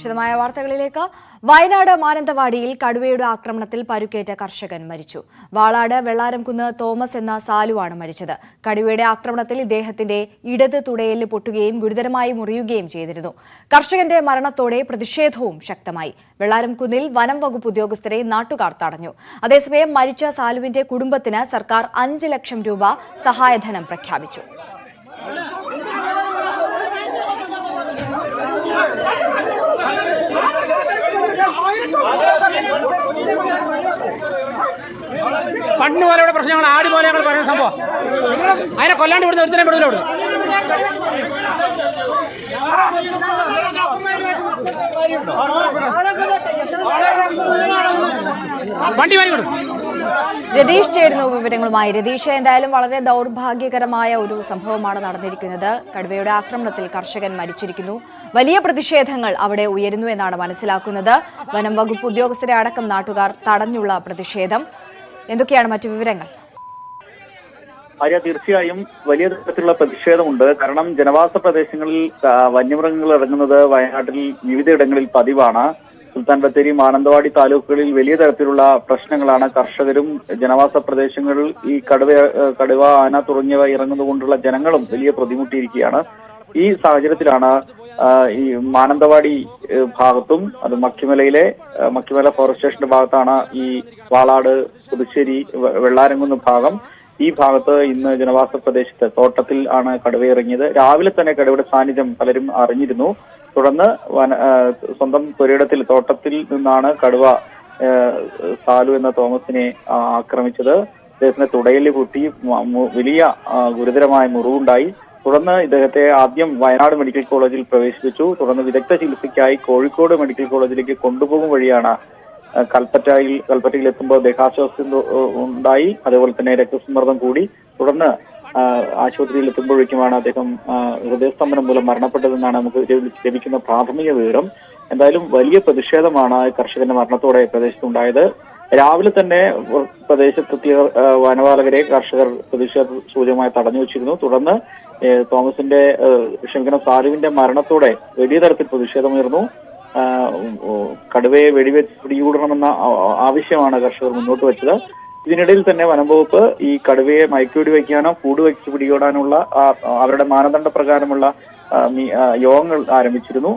വിശദമായ വാർത്തകളിലേക്ക്. വയനാട് മാനന്തവാടിയിൽ കടുവയുടെ ആക്രമണത്തിൽ പരുക്കേറ്റ കർഷകൻ മരിച്ചു. വാളാട് വെള്ളാരംകുന്ന് തോമസ് എന്ന സാലുവാണ് മരിച്ചത്. കടുവയുടെ ആക്രമണത്തിൽ ഇദ്ദേഹത്തിന്റെ ഇടത് തുടയെല്ല് പൊട്ടുകയും ഗുരുതരമായി മുറിയുകയും ചെയ്തിരുന്നു. കർഷകന്റെ മരണത്തോടെ പ്രതിഷേധവും ശക്തമായി. വെള്ളാരംകുന്നിൽ വനം വകുപ്പ് ഉദ്യോഗസ്ഥരെ നാട്ടുകാർ തടഞ്ഞു. അതേസമയം മരിച്ച സാലുവിന്റെ കുടുംബത്തിന് സർക്കാർ അഞ്ച് ലക്ഷം രൂപ സഹായധനം പ്രഖ്യാപിച്ചു. പണ്ട് പോലെയുള്ള പ്രശ്നങ്ങൾ ആടി പോലെ ഞങ്ങൾ പറയുന്ന സംഭവം. അതിനെ കൊല്ലാണ്ട് ഇവിടുന്ന് ഒരുത്തരം വിടൂല ഇവിടുന്ന് വണ്ടി വാങ്ങി വിടും. രതീഷ് ചേരുന്നു വിവരങ്ങളുമായി രതീഷ് എന്തായാലും വളരെ ദൗർഭാഗ്യകരമായ ഒരു സംഭവമാണ് നടന്നിരിക്കുന്നത്. കടുവയുടെ ആക്രമണത്തിൽ കർഷകൻ മരിച്ചിരിക്കുന്നു. വലിയ പ്രതിഷേധങ്ങൾ അവിടെ ഉയരുന്നു എന്നാണ് മനസ്സിലാക്കുന്നത്. വനം വകുപ്പ് ഉദ്യോഗസ്ഥരെ അടക്കം നാട്ടുകാർ തടഞ്ഞുള്ള പ്രതിഷേധം. എന്തൊക്കെയാണ് മറ്റു വിവരങ്ങൾ? ആര്യ തീർച്ചയായും വലിയ തരത്തിലുള്ള പ്രതിഷേധമുണ്ട്. കാരണം ജനവാസ പ്രദേശങ്ങളിൽ വന്യമൃഗങ്ങൾ ഇറങ്ങുന്നത് വയനാട്ടിൽ വിവിധയിടങ്ങളിൽ പതിവാണ്. സുൽത്താൻ ബത്തേരി മാനന്തവാടി താലൂക്കുകളിൽ വലിയ തരത്തിലുള്ള പ്രശ്നങ്ങളാണ്. കർഷകരും ജനവാസ പ്രദേശങ്ങളിൽ ഈ കടുവ കടുവ ആന തുടങ്ങിയവ ഇറങ്ങുന്നതുകൊണ്ടുള്ള ജനങ്ങളും വലിയ പ്രതിമുട്ടിയിരിക്കുകയാണ്. ഈ സാഹചര്യത്തിലാണ് ഈ മാനന്തവാടി ഭാഗത്തും അത് മക്കിമലയിലെ മക്കിമല ഫോറസ്റ്റ് സ്റ്റേഷന്റെ ഭാഗത്താണ് ഈ വാളാട് പുതുശ്ശേരി വെള്ളാരംകുന്ന് ഭാഗം. ഈ ഭാഗത്ത് ഇന്ന് ജനവാസ പ്രദേശത്ത് തോട്ടത്തിൽ ആണ് കടുവ ഇറങ്ങിയത് രാവിലെ തന്നെ കടുവയുടെ സാന്നിധ്യം പലരും അറിഞ്ഞിരുന്നു. തുടർന്ന് വന സ്വന്തം പുരയിടത്തിൽ തോട്ടത്തിൽ നിന്നാണ് കടുവ സാലു എന്ന തോമസിനെ ആക്രമിച്ചത്. അദ്ദേഹത്തിന്റെ തുടയിൽ കുട്ടി വലിയ ഗുരുതരമായ മുറിവുണ്ടായി. തുടർന്ന് ഇദ്ദേഹത്തെ ആദ്യം വയനാട് മെഡിക്കൽ കോളേജിൽ പ്രവേശിപ്പിച്ചു. തുടർന്ന് വിദഗ്ധ ചികിത്സയ്ക്കായി കോഴിക്കോട് മെഡിക്കൽ കോളേജിലേക്ക് കൊണ്ടുപോകും വഴിയാണ് കൽപ്പറ്റയിൽ കൽപ്പറ്റയിൽ എത്തുമ്പോൾ ദേഹാശ്വാസം ഉണ്ടായി. അതേപോലെ തന്നെ രക്തസമ്മർദ്ദം കൂടി. തുടർന്ന് ആശുപത്രിയിൽ എത്തുമ്പോഴേക്കുമാണ് അദ്ദേഹം ഹൃദയസ്തംഭനം മൂലം മരണപ്പെട്ടതെന്നാണ് നമുക്ക് ലഭി- ലഭിക്കുന്ന പ്രാഥമിക വിവരം. എന്തായാലും വലിയ പ്രതിഷേധമാണ് കർഷകന്റെ മരണത്തോടെ പ്രദേശത്തുണ്ടായത്. രാവിലെ തന്നെ പ്രദേശത്തെത്തിയ വനപാലകരെ കർഷകർ പ്രതിഷേധ സൂചകമായി തടഞ്ഞു വെച്ചിരുന്നു. തുടർന്ന് തോമസിന്റെ ക്ഷമിക്കണം സാലുവിന്റെ മരണത്തോടെ വലിയ തരത്തിൽ പ്രതിഷേധമുയർന്നു കടുവയെ വെടിവെച്ച് പിടികൂടണമെന്ന ആവശ്യമാണ് കർഷകർ മുന്നോട്ട് വെച്ചത്. ഇതിനിടയിൽ തന്നെ വനംവകുപ്പ് ഈ കടുവയെ മയക്കുവെടി വയ്ക്കാനോ കൂട് വെച്ച് പിടികൂടാനുള്ള അവരുടെ മാനദണ്ഡ പ്രകാരമുള്ള യോഗങ്ങൾ ആരംഭിച്ചിരുന്നു.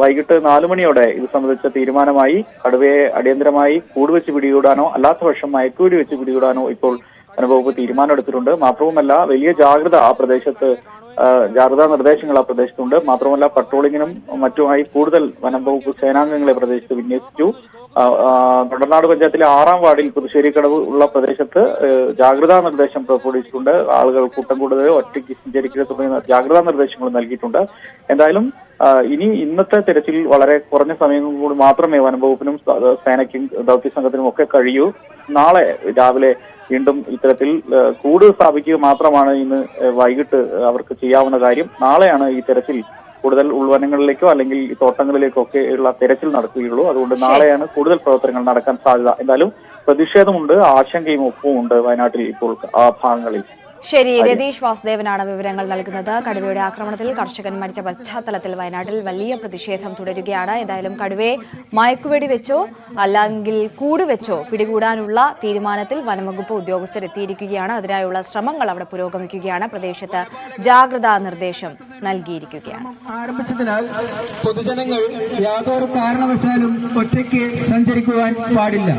വൈകിട്ട് നാലു മണിയോടെ ഇത് സംബന്ധിച്ച തീരുമാനമായി കടുവയെ അടിയന്തരമായി കൂടുവെച്ച് പിടികൂടാനോ അല്ലാത്ത പക്ഷം മയക്കുവെടി വെച്ച് പിടികൂടാനോ ഇപ്പോൾ വനംവകുപ്പ് തീരുമാനമെടുത്തിട്ടുണ്ട്. മാത്രവുമല്ല വലിയ ജാഗ്രത ആ പ്രദേശത്ത് ജാഗ്രതാ നിർദ്ദേശങ്ങൾ ആ പ്രദേശത്തുണ്ട്. മാത്രമല്ല പട്രോളിങ്ങിനും മറ്റുമായി കൂടുതൽ വനം വകുപ്പ് സേനാംഗങ്ങളെ പ്രദേശത്ത് വിന്യസിച്ചു. തുടർനാട് പഞ്ചായത്തിലെ ആറാം വാർഡിൽ പുതുശ്ശേരിക്കടവ് ഉള്ള പ്രദേശത്ത് ജാഗ്രതാ നിർദ്ദേശം പുറപ്പെടുവിച്ചിട്ടുണ്ട്. ആളുകൾ കൂട്ടം കൂടുതൽ ഒറ്റയ്ക്ക് സഞ്ചരിക്കുക തുടങ്ങിയ ജാഗ്രതാ നിർദ്ദേശങ്ങൾ നൽകിയിട്ടുണ്ട്. എന്തായാലും ഇനി ഇന്നത്തെ തിരച്ചിൽ വളരെ കുറഞ്ഞ സമയം കൂടി മാത്രമേ വനംവകുപ്പിനും സേനയ്ക്കും ദൗത്യ സംഘത്തിനും ഒക്കെ കഴിയൂ. നാളെ രാവിലെ വീണ്ടും ഇത്തരത്തിൽ കൂട് സ്ഥാപിക്കുക മാത്രമാണ് ഇന്ന് വൈകിട്ട് അവർക്ക് ചെയ്യാവുന്ന കാര്യം. നാളെയാണ് ഈ തെരച്ചിൽ കൂടുതൽ ഉൾവനങ്ങളിലേക്കോ അല്ലെങ്കിൽ ഈ തോട്ടങ്ങളിലേക്കോ ഒക്കെ ഉള്ള തെരച്ചിൽ നടക്കുകയുള്ളൂ. അതുകൊണ്ട് നാളെയാണ് കൂടുതൽ പ്രവർത്തനങ്ങൾ നടക്കാൻ സാധ്യത. എന്തായാലും പ്രതിഷേധമുണ്ട് ആശങ്കയും ഒപ്പവും ഉണ്ട് വയനാട്ടിൽ ഇപ്പോൾ ആ ഭാഗങ്ങളിൽ. ശരി രതീഷ് വാസുദേവനാണ് വിവരങ്ങൾ നൽകുന്നത്. കടുവയുടെ ആക്രമണത്തിൽ കർഷകൻ മരിച്ച പശ്ചാത്തലത്തിൽ വയനാട്ടിൽ വലിയ പ്രതിഷേധം തുടരുകയാണ്. എന്തായാലും കടുവയെ മയക്കുവെടി വെച്ചോ അല്ലെങ്കിൽ കൂട് വെച്ചോ പിടികൂടാനുള്ള തീരുമാനത്തിൽ വനംവകുപ്പ് ഉദ്യോഗസ്ഥർ എത്തിയിരിക്കുകയാണ്. അതിനായുള്ള ശ്രമങ്ങൾ അവിടെ പുരോഗമിക്കുകയാണ്. പ്രദേശത്ത് ജാഗ്രതാ നിർദ്ദേശം നൽകിയിരിക്കുകയാണ്. ആരംഭിച്ചതിനാൽ പൊതുജനങ്ങൾ യാതൊരു കാരണവശാലും ഒറ്റയ്ക്ക് സഞ്ചരിക്കുവാൻ പാടില്ല.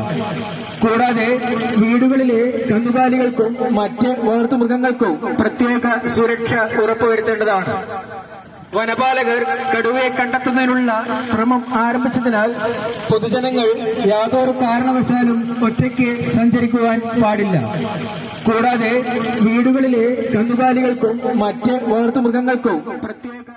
കൂടാതെ വീടുകളിലെ കന്നുകാലികൾക്കും മറ്റ് വളർത്തുമൃഗങ്ങൾക്കും പ്രത്യേക സുരക്ഷ ഉറപ്പുവരുത്തേണ്ടതാണ്. വനപാലകർ കടുവയെ കണ്ടെത്തുന്നതിനുള്ള ശ്രമം ആരംഭിച്ചതിനാൽ പൊതുജനങ്ങൾ യാതൊരു കാരണവശാലും ഒറ്റയ്ക്ക് സഞ്ചരിക്കുവാൻ പാടില്ല. കൂടാതെ വീടുകളിലെ കന്നുകാലികൾക്കും മറ്റ് വളർത്തുമൃഗങ്ങൾക്കും പ്രത്യേക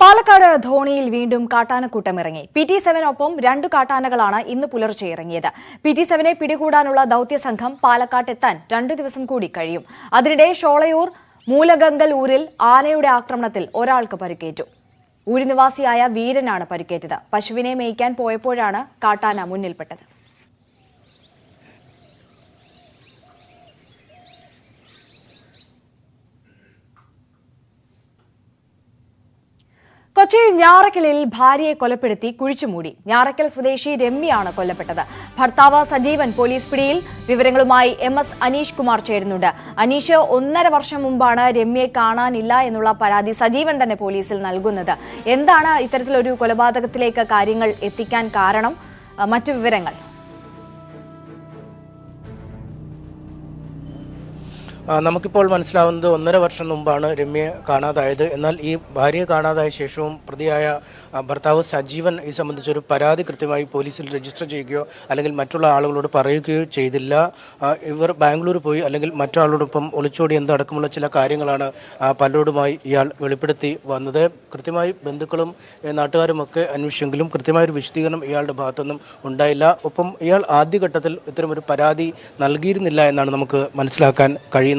പാലക്കാട് ധോണിയിൽ വീണ്ടും കാട്ടാനക്കൂട്ടം ഇറങ്ങി പി ടി സെവനൊപ്പം രണ്ടു കാട്ടാനകളാണ് ഇന്ന് പുലർച്ചെ ഇറങ്ങിയത്. പി ടി സെവനെ പിടികൂടാനുള്ള ദൌത്യ സംഘം പാലക്കാട്ടെത്താൻ രണ്ടു ദിവസം കൂടി കഴിയും. അതിനിടെ ഷോളയൂർ മൂലഗങ്കൽ ഊരിൽ ആനയുടെ ആക്രമണത്തിൽ ഒരാൾക്ക് പരിക്കേറ്റു. ഊരിനിവാസിയായ വീരനാണ് പരിക്കേറ്റത്. പശുവിനെ മേയ്ക്കാൻ പോയപ്പോഴാണ് കാട്ടാന മുന്നിൽപ്പെട്ടത്. കൊച്ചി ഞാറക്കലിൽ ഭാര്യയെ കൊലപ്പെടുത്തി കുഴിച്ചുമൂടി ഞാറക്കൽ സ്വദേശി രമ്യാണ് കൊല്ലപ്പെട്ടത്. ഭർത്താവ് സജീവൻ പോലീസ് പിടിയിൽ. വിവരങ്ങളുമായി എം എസ് അനീഷ് കുമാർ ചേരുന്നുണ്ട്. അനീഷ് ഒന്നര വർഷം മുമ്പാണ് രമ്യയെ കാണാനില്ല എന്നുള്ള പരാതി സജീവൻ തന്നെ പോലീസിൽ നൽകുന്നത്. എന്താണ് ഇത്തരത്തിലൊരു കൊലപാതകത്തിലേക്ക് കാര്യങ്ങൾ എത്തിക്കാൻ കാരണം? മറ്റു വിവരങ്ങൾ. നമുക്കിപ്പോൾ മനസ്സിലാവുന്നത് ഒന്നര വർഷം മുമ്പാണ് രമ്യയെ കാണാതായത്. എന്നാൽ ഈ ഭാര്യയെ കാണാതായ ശേഷവും പ്രതിയായ ഭർത്താവ് സജീവൻ ഈ സംബന്ധിച്ചൊരു പരാതി കൃത്യമായി പോലീസിൽ രജിസ്റ്റർ ചെയ്യുകയോ അല്ലെങ്കിൽ മറ്റുള്ള ആളുകളോട് പറയുകയോ ചെയ്തില്ല. ഇവർ ബാംഗ്ലൂർ പോയി അല്ലെങ്കിൽ മറ്റാളോടൊപ്പം ഒളിച്ചോടി എന്തടക്കമുള്ള ചില കാര്യങ്ങളാണ് പലരോടുമായി ഇയാൾ വെളിപ്പെടുത്തി വന്നത്. കൃത്യമായി ബന്ധുക്കളും നാട്ടുകാരുമൊക്കെ അന്വേഷിച്ചെങ്കിലും കൃത്യമായൊരു വിശദീകരണം ഇയാളുടെ ഭാഗത്തൊന്നും ഉണ്ടായില്ല. ഒപ്പം ഇയാൾ ആദ്യഘട്ടത്തിൽ ഇത്തരമൊരു പരാതി നൽകിയിരുന്നില്ല എന്നാണ് നമുക്ക് മനസ്സിലാക്കാൻ കഴിയുന്നത്.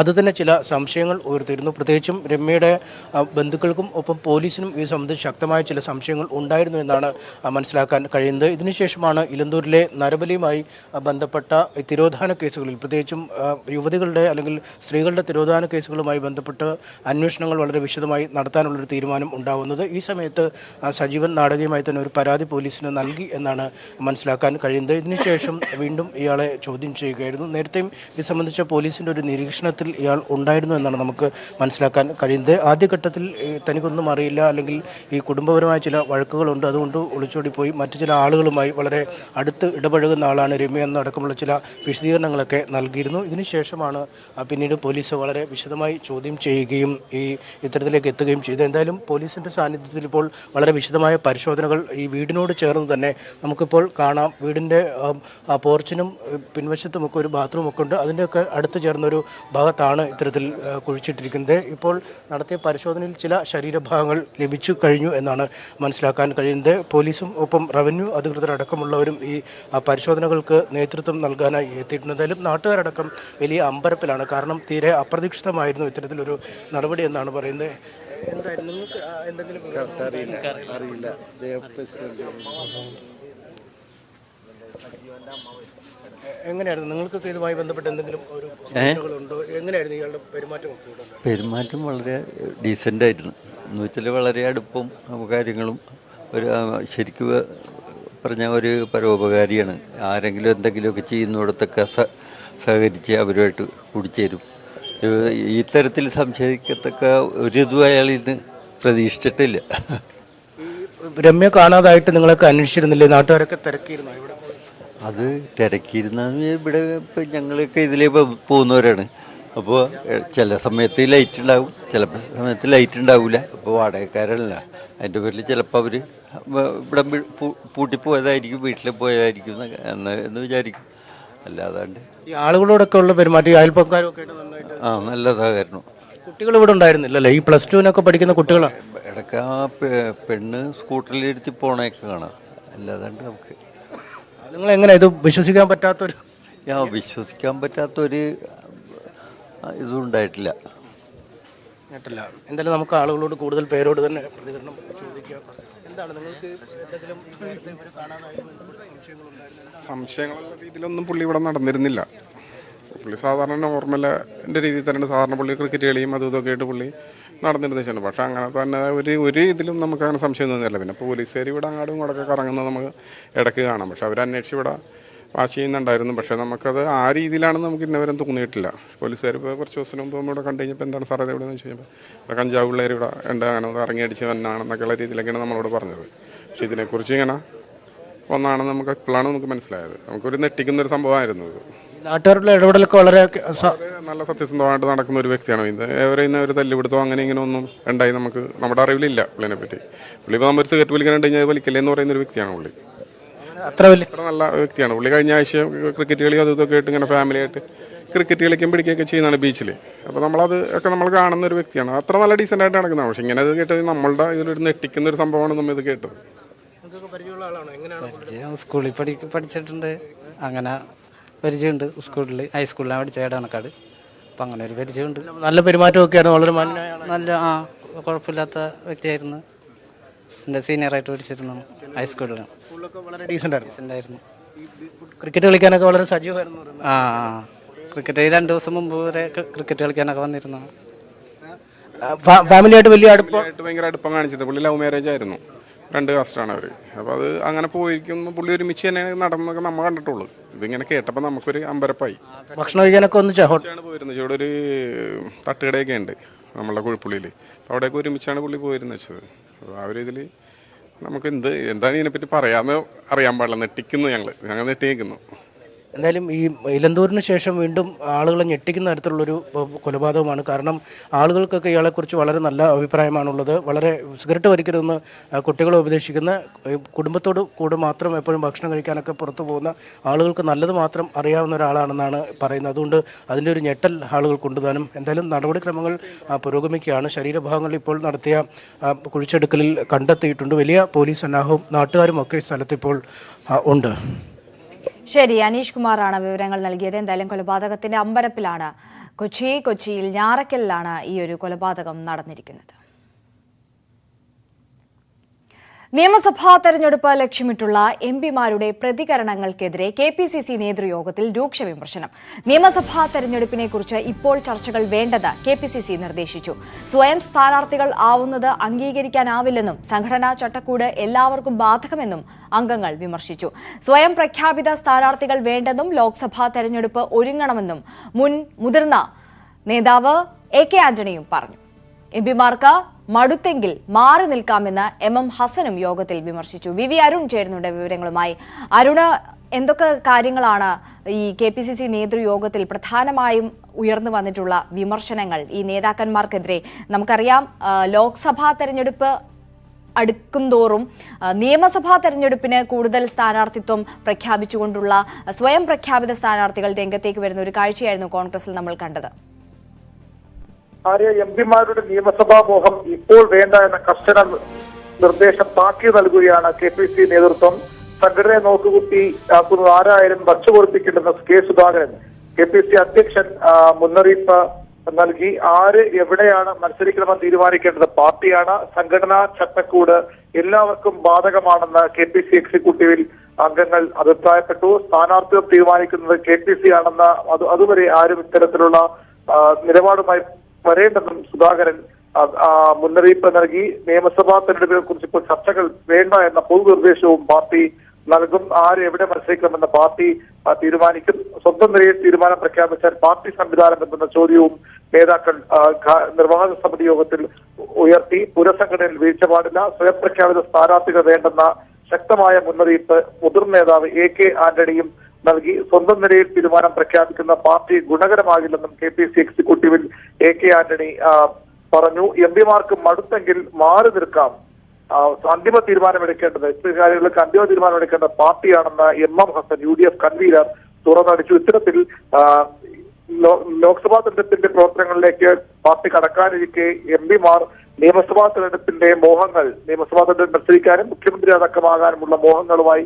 അത് തന്നെ ചില സംശയങ്ങൾ ഉയർത്തിയിരുന്നു. പ്രത്യേകിച്ചും രമ്യയുടെ ബന്ധുക്കൾക്കും ഒപ്പം പോലീസിനും ഇത് സംബന്ധിച്ച് ശക്തമായ ചില സംശയങ്ങൾ ഉണ്ടായിരുന്നു എന്നാണ് മനസ്സിലാക്കാൻ കഴിയുന്നത്. ഇതിനുശേഷമാണ് ഇലന്തൂരിലെ നരബലിയുമായി ബന്ധപ്പെട്ട തിരോധാന കേസുകളിൽ പ്രത്യേകിച്ചും യുവതികളുടെ അല്ലെങ്കിൽ സ്ത്രീകളുടെ തിരോധാന കേസുകളുമായി ബന്ധപ്പെട്ട് അന്വേഷണങ്ങൾ വളരെ വിശദമായി നടത്താനുള്ളൊരു തീരുമാനം ഉണ്ടാവുന്നത്. ഈ സമയത്ത് സജീവൻ നാടകീയമായി തന്നെ ഒരു പരാതി പോലീസിന് നൽകി എന്നാണ് മനസ്സിലാക്കാൻ കഴിയുന്നത്. ഇതിനുശേഷം വീണ്ടും ഇയാളെ ചോദ്യം ചെയ്യുകയായിരുന്നു. നേരത്തെയും ഇത് സംബന്ധിച്ച പോലീസിന്റെ ഒരു നിരീക്ഷണത്തിൽ ഇയാൾ ഉണ്ടായിരുന്നു എന്നാണ് നമുക്ക് മനസ്സിലാക്കാൻ കഴിയുന്നത്. ആദ്യഘട്ടത്തിൽ തനിക്കൊന്നും അറിയില്ല. അല്ലെങ്കിൽ ഈ കുടുംബപരമായ ചില വഴക്കുകളുണ്ട്. അതുകൊണ്ട് ഒളിച്ചോടിപ്പോയി മറ്റു ചില ആളുകളുമായി വളരെ അടുത്ത് ഇടപഴകുന്ന ആളാണ് രമ്യ എന്നടക്കമുള്ള ചില വിശദീകരണങ്ങളൊക്കെ നൽകിയിരുന്നു. ഇതിനുശേഷമാണ് പിന്നീട് പോലീസ് വളരെ വിശദമായി ചോദ്യം ചെയ്യുകയും ഈ ഇത്തരത്തിലേക്ക് എത്തുകയും ചെയ്തു എന്തായാലും പോലീസിന്റെ സാന്നിധ്യത്തിൽ ഇപ്പോൾ വളരെ വിശദമായ പരിശോധനകൾ ഈ വീടിനോട് ചേർന്ന് തന്നെ നമുക്കിപ്പോൾ കാണാം. വീടിന്റെ പോർച്ചിനും പിൻവശത്തുമൊക്കെ ഒരു ബാത്റൂമൊക്കെ ഉണ്ട്. അതിന്റെയൊക്കെ അടുത്ത് ചേർന്നൊരു ഭാഗത്താണ് ഇത്തരത്തിൽ കുഴിച്ചിട്ടിരിക്കുന്നത്. ഇപ്പോൾ നടത്തിയ പരിശോധനയിൽ ചില ശരീരഭാഗങ്ങൾ ലഭിച്ചു കഴിഞ്ഞു എന്നാണ് മനസ്സിലാക്കാൻ കഴിയുന്നത്. പോലീസും ഒപ്പം റവന്യൂ അധികൃതരടക്കമുള്ളവരും ഈ പരിശോധനകൾക്ക് നേതൃത്വം നൽകാനായി എത്തിയിട്ടുണ്ട് എന്തായാലും നാട്ടുകാരടക്കം വലിയ അമ്പരപ്പിലാണ്. കാരണം തീരെ അപ്രതീക്ഷിതമായിരുന്നു ഇത്തരത്തിലൊരു നടപടി എന്നാണ് പറയുന്നത്. എന്തായിരുന്നു നിങ്ങൾക്ക് എന്തെങ്കിലും അറിയില്ല. എന്തെങ്കിലും എങ്ങനെയായിരുന്നു? നിങ്ങൾക്കൊക്കെ ഇതുമായി ബന്ധപ്പെട്ട് എന്തെങ്കിലും ഒരു ഉണ്ടോ എങ്ങനെയായിരുന്നു ഇയാളുടെ പെരുമാറ്റം? പെരുമാറ്റം വളരെ ഡീസന്റ് ആയിരുന്നു. എന്ന് വെച്ചാൽ വളരെ അടുപ്പവും കാര്യങ്ങളും ഒരു ശരിക്കും പറഞ്ഞ ഒരു പരോപകാരിയാണ്. ആരെങ്കിലും എന്തെങ്കിലുമൊക്കെ ചെയ്യുന്നിടത്തൊക്കെ സ സഹകരിച്ച് അവരുമായിട്ട് കൂടിച്ചേരും. ഇത്തരത്തിൽ ഈ തരത്തിൽ സംശയിക്കത്തക്ക ഒരു ഇതും അയാൾ ഇന്ന് പ്രതീക്ഷിച്ചിട്ടില്ല. രമ്യ കാണാതായിട്ട് നിങ്ങളൊക്കെ അന്വേഷിച്ചിരുന്നില്ലേ? നാട്ടുകാരൊക്കെ തിരക്കിയിരുന്നു. ഇവിടെ അത് തിരക്കിയിരുന്ന ഇവിടെ ഇപ്പം ഞങ്ങളൊക്കെ ഇതിലേ പോകുന്നവരാണ്. അപ്പോൾ ചില സമയത്ത് ലൈറ്റ് ഉണ്ടാവും. ചില സമയത്ത് ലൈറ്റ് ഉണ്ടാവില്ല അപ്പോൾ വാടകക്കാരല്ല. അതിന്റെ പേരിൽ ചിലപ്പോൾ അവർ ഇവിടെ പൂട്ടി പോയതായിരിക്കും വീട്ടിൽ പോയതായിരിക്കും എന്ന് എന്ന് വിചാരിക്കും. അല്ലാതാണ്ട് ഈ ആളുകളോടൊക്കെ ഉള്ള പെരുമാറ്റം അയൽപ്പക്കാരൊക്കെ ആ നല്ല സഹകരണം കുട്ടികൾ ഇവിടെ ഉണ്ടായിരുന്നില്ലല്ലേ? ഈ പ്ലസ് ടുവിനൊക്കെ പഠിക്കുന്ന കുട്ടികളാണ് ഇടയ്ക്ക് ആ പെണ്ണ് പെണ്ണ് എടുത്ത് പോണയൊക്കെ കാണാം. അല്ലാതാണ്ട് നമുക്ക് നിങ്ങൾ എങ്ങനെ ഇത് വിശ്വസിക്കാൻ പറ്റാത്തൊരു ഞാൻ വിശ്വസിക്കാൻ പറ്റാത്തൊരു ഇതും ഉണ്ടായിട്ടില്ല. കേട്ടില്ല എന്തായാലും നമുക്ക് ആളുകളോട് കൂടുതൽ പേരോട് തന്നെ പ്രതികരണം ചോദിക്കാം. എന്താണ് നിങ്ങൾക്ക് എന്തെങ്കിലും? സംശയങ്ങളുള്ള രീതിയിലൊന്നും പുള്ളി ഇവിടെ നടന്നിരുന്നില്ല. പുള്ളി സാധാരണ നോർമലിന്റെ രീതിയിൽ തന്നെ സാധാരണ പുള്ളി ക്രിക്കറ്റ് കളിയും അതും ഇതൊക്കെ ആയിട്ട് പുള്ളി നടന്നിരുന്ന ശേഷം പക്ഷേ അങ്ങനെ തന്നെ ഒരു ഒരു ഇതിലും നമുക്ക് അങ്ങനെ സംശയം തോന്നില്ല പിന്നെ പോലീസുകാർ ഇവിടെ അങ്ങോട്ടും ഇങ്ങോട്ടൊക്കെ കറങ്ങുന്നത് നമുക്ക് ഇടയ്ക്ക് കാണാം. പക്ഷേ അവർ അന്വേഷിച്ച് ഇവിടെ വാശി ചെയ്യുന്നുണ്ടായിരുന്നു. പക്ഷേ നമുക്കത് ആ രീതിയിലാണെന്ന് നമുക്ക് ഇന്നവരും തോന്നിയിട്ടില്ല. പോലീസുകാർ ഇപ്പോൾ കുറച്ച് ദിവസം മുമ്പ് നമ്മുടെ കണ്ടു കഴിഞ്ഞപ്പോൾ എന്താണ് സാറേ ഇവിടെ കഴിഞ്ഞപ്പോൾ ഇവിടെ കഞ്ചാവ് പിള്ളേർ ഇവിടെ ഉണ്ട് അങ്ങനെ ഇറങ്ങി അടിച്ച് വന്നാണെന്നൊക്കെയുള്ള രീതിയിലൊക്കെയാണ് നമ്മളോട് പറഞ്ഞത്. പക്ഷേ ഇതിനെക്കുറിച്ച് ഇങ്ങനെ ഒന്നാണെന്ന് നമുക്ക് ഇപ്പോഴാണ് നമുക്ക് മനസ്സിലായത്. നമുക്കൊരു നെട്ടിക്കുന്നൊരു സംഭവമായിരുന്നു ഇത്. നാട്ടുകാരുടെ ഇടപെടലൊക്കെ വളരെ നല്ല സത്യസന്ധമായിട്ട് നടക്കുന്ന ഒരു വ്യക്തിയാണ്. ഇത് എവരെ ഇന്ന് ഒരു തല്ലുപിടുത്തോ അങ്ങനെ ഇങ്ങനെ ഒന്നും ഉണ്ടായി നമുക്ക് നമ്മുടെ അറിവിലില്ല പുള്ളിനെ പറ്റി. പുള്ളി ഇപ്പോൾ നമ്മൾ സിഗരറ്റ് വലിക്കാൻ കഴിഞ്ഞാൽ വലിക്കല്ലേ എന്ന് പറയുന്ന ഒരു വ്യക്തിയാണ് പുള്ളി. അത്ര വലിയ അത്ര നല്ല വ്യക്തിയാണ്. പുള്ളി കഴിഞ്ഞ ആഴ്ച ക്രിക്കറ്റ് കളി അതും ഇതൊക്കെ ആയിട്ട് ഇങ്ങനെ ഫാമിലി ആയിട്ട് ക്രിക്കറ്റ് കളിക്കും പിടിക്കുകയൊക്കെ ചെയ്യുന്നതാണ് ബീച്ചിൽ അപ്പോൾ നമ്മളത് ഒക്കെ നമ്മൾ കാണുന്ന ഒരു വ്യക്തിയാണ്. അത്ര നല്ല ഡീസന്റ് ആയിട്ട് നടക്കുന്നതാണ്. പക്ഷേ ഇങ്ങനെ അത് കേട്ടത് നമ്മളുടെ ഇതിലൊരു നെട്ടിക്കുന്ന ഒരു സംഭവമാണ് നമ്മൾ ഇത് കേട്ടത്. സ്കൂളിൽ പഠി പഠിച്ചിട്ടുണ്ട്. അങ്ങനെ പരിചയമുണ്ട് സ്കൂളിൽ ഹൈസ്കൂളിലാണ് പഠിച്ച ഏടാണക്കാട് അപ്പം അങ്ങനെ ഒരു പരിചയമുണ്ട്. നല്ല പെരുമാറ്റമൊക്കെ ആയിരുന്നു വളരെ മാന്യനായ ആളാണ്. നല്ല ആ കുഴപ്പമില്ലാത്ത വ്യക്തിയായിരുന്നു. എന്റെ സീനിയറായിട്ട് പഠിച്ചിരുന്നു ഹൈസ്കൂളിൽ സ്കൂളിലൊക്കെ വളരെ ഡീസന്റ് ആയിരുന്നു. ഉണ്ടായിരുന്നു ക്രിക്കറ്റ് കളിക്കാനൊക്കെ വളരെ സജീവമായിരുന്നു എന്ന് പറയുന്നത്. ആ ആ. ക്രിക്കറ്റ് രണ്ട് ദിവസം മുമ്പ് വരെ ക്രി- ക്രിക്കറ്റ് കളിക്കാനൊക്കെ വന്നിരുന്നു. ഫാ- ഫാമിലിയായിട്ട് വലിയ അടുപ്പം? ആയിട്ട് ഭയങ്കര അടുപ്പം കാണിച്ചത് പുള്ളി ലവ് മാരേജ് ആയിരുന്നു. രണ്ട് കാസ്റ്റാണ് അവർ അപ്പോൾ അത് അങ്ങനെ പോയിരിക്കുമ്പോൾ പുള്ളി ഒരുമിച്ച് തന്നെ നടന്നൊക്കെ നമ്മൾ കണ്ടിട്ടുള്ളൂ. ഇതിങ്ങനെ കേട്ടപ്പോൾ നമുക്കൊരു അമ്പരപ്പായി. ഭക്ഷണം കഴിക്കാനൊക്കെ ഒന്ന് ചഹോട്ടാണ് ഒരുമിച്ചാണ് പോയിരുന്നത്. ഇവിടെ ഒരു തട്ടുകടയൊക്കെ ഉണ്ട് നമ്മളെ കുഴിപ്പുള്ളിയിൽ അപ്പോൾ അവിടെയൊക്കെ ഒരുമിച്ചാണ് പുള്ളി പോയിരുന്നത് വെച്ചത്. അപ്പോൾ ആ ഒരു ഇതിൽ നമുക്ക് എന്ത് എന്താണ് ഇതിനെപ്പറ്റി പറയാമെന്ന് അറിയാൻ പാടില്ല. നെട്ടിക്കുന്നു ഞങ്ങൾ ഞങ്ങൾ നെട്ടി നിൽക്കുന്നു എന്തായാലും ഈ ഇലന്തൂരിന് ശേഷം വീണ്ടും ആളുകളെ ഞെട്ടിക്കുന്ന തരത്തിലുള്ളൊരു കൊലപാതകമാണ്. കാരണം ആളുകൾക്കൊക്കെ ഇയാളെക്കുറിച്ച് വളരെ നല്ല അഭിപ്രായമാണുള്ളത്. വളരെ സിഗരറ്റ് വലിക്കരുതെന്ന് കുട്ടികളെ ഉപദേശിക്കുന്ന കുടുംബത്തോട് കൂടെ മാത്രം എപ്പോഴും ഭക്ഷണം കഴിക്കാനൊക്കെ പുറത്തു പോകുന്ന ആളുകൾക്ക് നല്ലത് മാത്രം അറിയാവുന്ന ഒരാളാണെന്നാണ് പറയുന്നത്. അതുകൊണ്ട് അതിന്റെ ഒരു ഞെട്ടൽ ആളുകൾ കൊണ്ടുതാനും എന്തായാലും നടപടിക്രമങ്ങൾ പുരോഗമിക്കുകയാണ്. ശരീരഭാഗങ്ങൾ ഇപ്പോൾ നടത്തിയ കുഴിച്ചെടുക്കലിൽ കണ്ടെത്തിയിട്ടുണ്ട്. വലിയ പോലീസ് സന്നാഹവും നാട്ടുകാരും ഒക്കെ സ്ഥലത്ത് ഇപ്പോൾ ഉണ്ട്. ശരി അനീഷ് കുമാറാണ് വിവരങ്ങൾ നൽകിയത്. എന്തായാലും കൊലപാതകത്തിന്റെ അമ്പരപ്പിലാണ് കൊച്ചി. കൊച്ചിയിൽ ഞാറക്കലിലാണ് ഈ ഒരു കൊലപാതകം നടന്നിരിക്കുന്നത്. നിയമസഭാ തെരഞ്ഞെടുപ്പ് ലക്ഷ്യമിട്ടുള്ള എം പിമാരുടെ പ്രതികരണങ്ങൾക്കെതിരെ കെ പി സി സി നേതൃയോഗത്തിൽ രൂക്ഷ വിമർശനം. നിയമസഭാ തെരഞ്ഞെടുപ്പിനെ കുറിച്ച് ഇപ്പോൾ ചർച്ചകൾ വേണ്ടത് കെ പി സി സി നിർദ്ദേശിച്ചു. സ്വയം സ്ഥാനാർത്ഥികൾ ആവുന്നത് അംഗീകരിക്കാനാവില്ലെന്നും സംഘടനാ ചട്ടക്കൂട് എല്ലാവർക്കും ബാധകമെന്നും അംഗങ്ങൾ വിമർശിച്ചു. സ്വയം പ്രഖ്യാപിത സ്ഥാനാർത്ഥികൾ വേണ്ടെന്നും ലോക്സഭാ തെരഞ്ഞെടുപ്പ് ഒരുങ്ങണമെന്നും മുൻ മുതിർന്ന നേതാവ് എ കെ ആന്റണിയും പറഞ്ഞു. എം പിമാർക്ക് മടുത്തെങ്കിൽ മാറി നിൽക്കാമെന്ന് എം എം ഹസനും യോഗത്തിൽ വിമർശിച്ചു. വി വി അരുൺ ചേരുന്നുണ്ട് വിവരങ്ങളുമായി. അരുണ് എന്തൊക്കെ കാര്യങ്ങളാണ് ഈ കെ പി സി സി നേതൃയോഗത്തിൽ പ്രധാനമായും ഉയർന്നു വന്നിട്ടുള്ള വിമർശനങ്ങൾ ഈ നേതാക്കന്മാർക്കെതിരെ? നമുക്കറിയാം ലോക്സഭാ തെരഞ്ഞെടുപ്പ് അടുക്കും തോറും നിയമസഭാ തെരഞ്ഞെടുപ്പിന് കൂടുതൽ സ്ഥാനാർത്ഥിത്വം പ്രഖ്യാപിച്ചുകൊണ്ടുള്ള സ്വയം പ്രഖ്യാപിത സ്ഥാനാർത്ഥികൾ രംഗത്തേക്ക് വരുന്ന ഒരു കാഴ്ചയായിരുന്നു കോൺഗ്രസിൽ നമ്മൾ കണ്ടത്. ആര്യ എം പിമാരുടെ നിയമസഭാ മോഹം ഇപ്പോൾ വേണ്ട എന്ന കർശന നിർദ്ദേശം പാർട്ടി നൽകുകയാണ് കെ പി സി നേതൃത്വം. സംഘടനയെ നോക്കുകുത്തി ആക്കുന്നത് ആരായാലും വച്ചുപൊറിപ്പിക്കേണ്ടെന്ന് K Sudhakaran. K P C അധ്യക്ഷൻ മുന്നറിയിപ്പ് നൽകി. ആര് എവിടെയാണ് മത്സരിക്കണമെന്ന് തീരുമാനിക്കേണ്ടത് പാർട്ടിയാണ്. സംഘടനാ ചട്ടക്കൂട് എല്ലാവർക്കും ബാധകമാണെന്ന് കെ പി സി എക്സിക്യൂട്ടീവിൽ അംഗങ്ങൾ അഭിപ്രായപ്പെട്ടു. സ്ഥാനാർത്ഥികൾ തീരുമാനിക്കുന്നത് കെ പി സി ആണെന്ന് അത് അതുവരെ ആരും ഇത്തരത്തിലുള്ള നിലപാടുമായി വരേണ്ടെന്നും സുധാകരൻ മുന്നറിയിപ്പ് നൽകി. നിയമസഭാ തെരഞ്ഞെടുപ്പിനെ കുറിച്ച് ഇപ്പോൾ ചർച്ചകൾ വേണ്ട എന്ന പൊതു നിർദ്ദേശവും പാർട്ടി നൽകും. ആര് എവിടെ മത്സരിക്കണമെന്ന് പാർട്ടി തീരുമാനിക്കും. സ്വന്തം നിലയിൽ തീരുമാനം പ്രഖ്യാപിച്ചാൽ പാർട്ടി സംവിധാനം എന്തെന്ന ചോദ്യവും നേതാക്കൾ നിർവാഹക സമിതി യോഗത്തിൽ ഉയർത്തി. പുരസംഘടനയിൽ വീഴ്ച പാടില്ല. സ്വയം പ്രഖ്യാപിത സ്ഥാനാർത്ഥികൾ വേണ്ടെന്ന ശക്തമായ മുന്നറിയിപ്പ് മുതിർന്ന നേതാവ് എ കെ ആന്റണിയും നൽകി. സ്വന്തം നിലയിൽ തീരുമാനം പ്രഖ്യാപിക്കുന്ന പാർട്ടി ഗുണകരമാകില്ലെന്നും കെ പി സി എക്സിക്യൂട്ടീവിൽ എ കെ ആന്റണി പറഞ്ഞു. എം പിമാർക്ക് മടുത്തെങ്കിൽ മാറി നിൽക്കാം. അന്തിമ തീരുമാനമെടുക്കേണ്ടത് ഇത്തരകാര്യങ്ങൾക്ക് അന്തിമ തീരുമാനമെടുക്കേണ്ട പാർട്ടിയാണെന്ന് M M Hassan U D F convener തുറന്നടിച്ചു. ഇത്തരത്തിൽ ലോക്സഭാ തെരഞ്ഞെടുപ്പിന്റെ പ്രവർത്തനങ്ങളിലേക്ക് പാർട്ടി കടക്കാനിരിക്കെ എം പിമാർ നിയമസഭാ തെരഞ്ഞെടുപ്പിന്റെ മോഹങ്ങൾ നിയമസഭാ തെരഞ്ഞെടുപ്പ് മത്സരിക്കാനും മുഖ്യമന്ത്രി അടക്കമാകാനുമുള്ള മോഹങ്ങളുമായി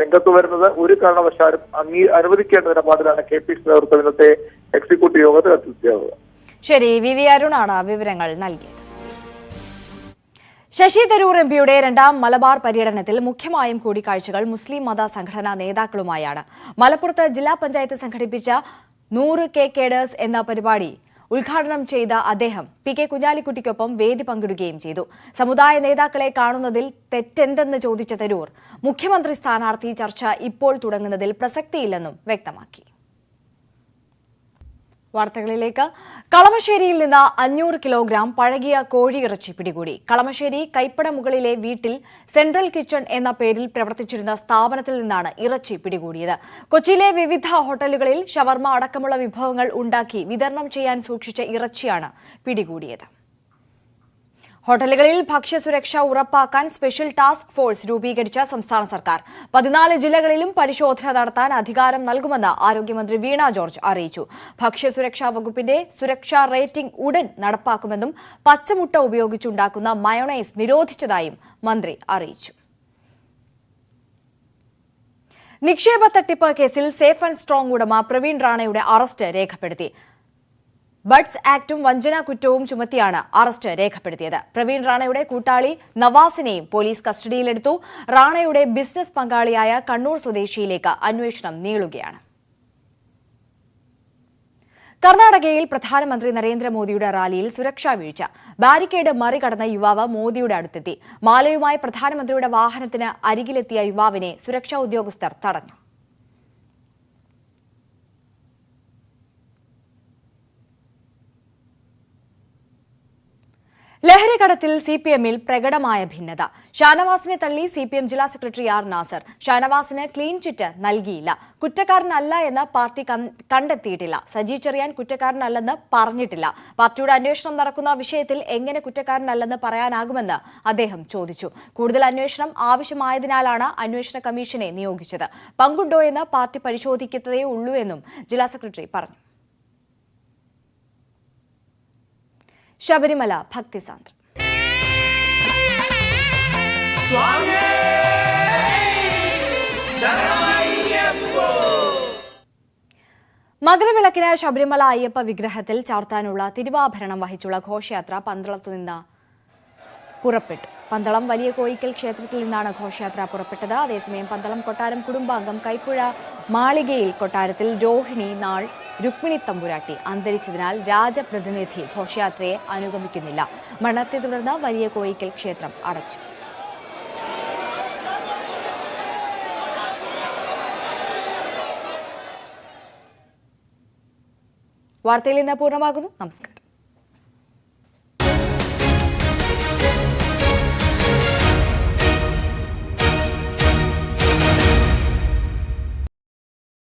രംഗത്ത് വരുന്നത്. ഒരു കാരണവശാലും അംഗീ അനുവദിക്കേണ്ട നിലപാടിലാണ് കെ പി സി നേതൃത്വം ഇന്നത്തെ എക്സിക്യൂട്ടീവ് യോഗത്തിൽ എത്തിച്ചത് ശരി വി വി അരുണാണ് വിവരങ്ങൾ നൽകിയത്. ശശി തരൂർ എം പിയുടെ രണ്ടാം മലബാർ പര്യടനത്തിൽ മുഖ്യമായും കൂടിക്കാഴ്ചകൾ മുസ്ലിം മത സംഘടനാ നേതാക്കളുമായാണ്. മലപ്പുറത്ത് ജില്ലാ പഞ്ചായത്ത് സംഘടിപ്പിച്ച നൂറ് കെ കേഡേഴ്സ് എന്ന പരിപാടി ഉദ്ഘാടനം ചെയ്ത അദ്ദേഹം പി കെ കുഞ്ഞാലിക്കുട്ടിക്കൊപ്പം വേദി പങ്കിടുകയും ചെയ്തു. സമുദായ നേതാക്കളെ കാണുന്നതിൽ തെറ്റെന്തെന്ന് ചോദിച്ച തരൂർ മുഖ്യമന്ത്രി സ്ഥാനാർത്ഥി ചർച്ച ഇപ്പോൾ തുടങ്ങുന്നതിൽ പ്രസക്തിയില്ലെന്നും വ്യക്തമാക്കി. വാർത്തകളിലേക്ക്. കളമശ്ശേരിയിൽ നിന്ന് അഞ്ഞൂറ് കിലോഗ്രാം പഴകിയ കോഴിയിറച്ചി പിടികൂടി. കളമശ്ശേരി കൈപ്പട മുകളിലെ വീട്ടിൽ സെൻട്രൽ കിച്ചൺ എന്ന പേരിൽ പ്രവർത്തിച്ചിരുന്ന സ്ഥാപനത്തിൽ നിന്നാണ് ഇറച്ചി പിടികൂടിയത്. കൊച്ചിയിലെ വിവിധ ഹോട്ടലുകളിൽ ഷവർമ അടക്കമുള്ള വിഭവങ്ങൾ ഉണ്ടാക്കി വിതരണം ചെയ്യാൻ സൂക്ഷിച്ച ഇറച്ചിയാണ് പിടികൂടിയത്. ഹോട്ടലുകളിൽ ഭക്ഷ്യസുരക്ഷ ഉറപ്പാക്കാൻ സ്പെഷ്യൽ ടാസ്ക് ഫോഴ്സ് രൂപീകരിച്ച സംസ്ഥാന സർക്കാർ. പതിനാല് ജില്ലകളിലും പരിശോധന നടത്താൻ അധികാരം നൽകുമെന്ന് ആരോഗ്യമന്ത്രി വീണ ജോർജ് അറിയിച്ചു. ഭക്ഷ്യസുരക്ഷാ വകുപ്പിന്റെ സുരക്ഷാ റേറ്റിംഗ് ഉടൻ നടപ്പാക്കുമെന്നും പച്ചമുട്ട ഉപയോഗിച്ചുണ്ടാക്കുന്ന മയോണൈസ് നിരോധിച്ചതായും മന്ത്രി അറിയിച്ചു. നിക്ഷേപ തട്ടിപ്പ് കേസിൽ സേഫ് ആൻഡ് സ്ട്രോങ് ഉടമ പ്രവീൺ റാണയുടെ അറസ്റ്റ് രേഖപ്പെടുത്തി. ബഡ്സ് ആക്ടും വഞ്ചനാ കുറ്റവും ചുമത്തിയാണ് അറസ്റ്റ് രേഖപ്പെടുത്തിയത്. പ്രവീൺ റാണയുടെ കൂട്ടാളി നവാസിനെയും പോലീസ് കസ്റ്റഡിയിലെടുത്തു. റാണയുടെ ബിസിനസ് പങ്കാളിയായ കണ്ണൂർ സ്വദേശിയിലേക്ക് അന്വേഷണം നീളുകയാണ്. കർണാടകയിൽ പ്രധാനമന്ത്രി നരേന്ദ്രമോദിയുടെ റാലിയിൽ സുരക്ഷാ വീഴ്ച. ബാരിക്കേഡ് മറികടന്ന യുവാവ് മോദിയുടെ അടുത്തെത്തി. മാലയുമായി പ്രധാനമന്ത്രിയുടെ വാഹനത്തിന് അരികിലെത്തിയ യുവാവിനെ സുരക്ഷാ ഉദ്യോഗസ്ഥർ തടഞ്ഞു. ലഹരിക്കടത്തിൽ സി പി എമ്മിൽ പ്രകടമായ ഭിന്നത. ഷാനവാസിനെ തള്ളി സി പി എം ജില്ലാ സെക്രട്ടറി ആർ നാസർ. ഷാനവാസിന് ക്ലീൻ ചിറ്റ് നൽകിയില്ല. കുറ്റക്കാരനല്ല എന്ന് പാർട്ടി കണ്ടെത്തിയിട്ടില്ല. സജി ചെറിയാൻ കുറ്റക്കാരനല്ലെന്ന് പറഞ്ഞിട്ടില്ല. പാർട്ടിയുടെ അന്വേഷണം നടക്കുന്ന വിഷയത്തിൽ എങ്ങനെ കുറ്റക്കാരനല്ലെന്ന് പറയാനാകുമെന്ന് അദ്ദേഹം ചോദിച്ചു. കൂടുതൽ അന്വേഷണം ആവശ്യമായതിനാലാണ് അന്വേഷണ കമ്മീഷനെ നിയോഗിച്ചത്. പങ്കുണ്ടോ എന്ന് പാർട്ടി പരിശോധിക്കത്തേ ഉള്ളൂ എന്നും ജില്ലാ സെക്രട്ടറി പറഞ്ഞു. ശബരിമല ഭക്തിസാന്ദ്രം. മകരവിളക്കിന് ശബരിമല അയ്യപ്പ വിഗ്രഹത്തിൽ ചാർത്താനുള്ള തിരുവാഭരണം വഹിച്ചുള്ള ഘോഷയാത്ര പന്തളത്തു നിന്ന് പുറപ്പെട്ടു. പന്തളം വലിയ കോയിക്കൽ ക്ഷേത്രത്തിൽ നിന്നാണ് ഘോഷയാത്ര പുറപ്പെട്ടത്. അതേസമയം പന്തളം കൊട്ടാരം കുടുംബാംഗം കൈപ്പുഴ മാളികയിൽ കൊട്ടാരത്തിൽ രോഹിണി നാൾ രുക്മിണി തമ്പുരാട്ടി അന്തരിച്ചതിനാൽ രാജപ്രതിനിധി ഘോഷയാത്രയെ അനുഗമിക്കുന്നില്ല. മരണത്തെ തുടർന്ന് വലിയ കോയിക്കൽ ക്ഷേത്രം അടച്ചു. വാർത്തയിൽ ഇന്ന് പൂർണമാകുന്നു. നമസ്കാരം.